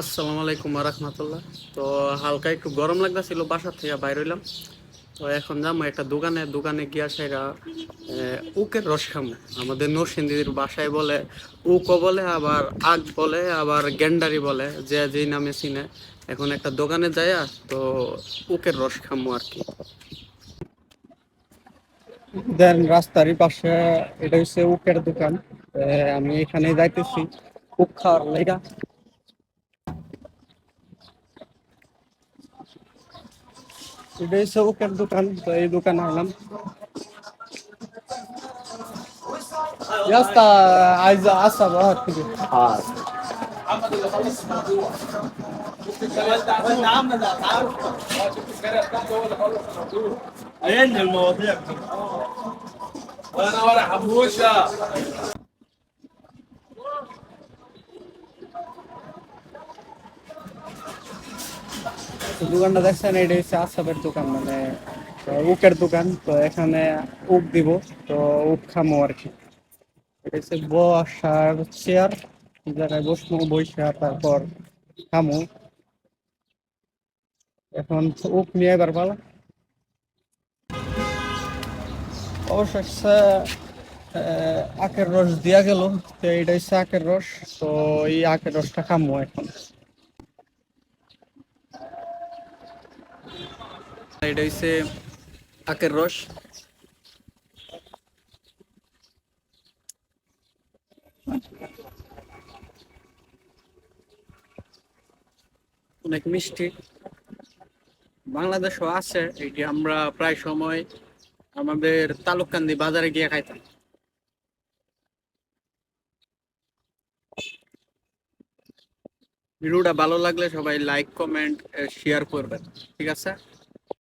আসসালামু আলাইকুম রহমতুল্লাহ। তো হালকা একটু গরম লাগতেছিল বাসা থেকে বাইর হইলাম। তো এখন যাব একটা দোকানে দোকানে গিয়া সেরা উকের রস খামো। আমাদের নরসিংদীর বাসায় বলে উকও বলে, আবার আগ বলে, আবার গেন্ডারি বলে, যে যেই নামে চিনে। এখন একটা দোকানে যাইয়া তো উকের রস খামো আর কি। দেন রাস্তারই পাশে, এটা হচ্ছে উকের দোকান। আমি এখানে যাইতেছি। উক খাওয়ার লেগা। এটা হচ্ছে উকের দোকান তো এই দোকানে আলাম يا اسطى عايز اعصب اه كده عين المواضيع وانا ورا حبوشه দোকানটা দেখছেন, এটা হচ্ছে আসাবের দোকান মানে উকের দোকান, তো এখানে উক দিব, তো উক খামো আর কি। এটা হচ্ছে বসার চেয়ার জায়গায় বসবো বৈশা তারপর খামো। এখন উক নিয়ে এবার পালা। অবশ্য আখের রস দিয়া গেল, তো এটা হচ্ছে আখের রস, তো এই আখের রসটা খামো এখন। এটা হচ্ছে আখের রস। অনেক মিষ্টি। বাংলাদেশও আছে, এটি আমরা প্রায় সময় আমাদের তালুককান্দি বাজারে গিয়ে খাইতাম। ভিডিওটা ভালো লাগলে সবাই লাইক কমেন্ট শেয়ার করবেন, ঠিক আছে?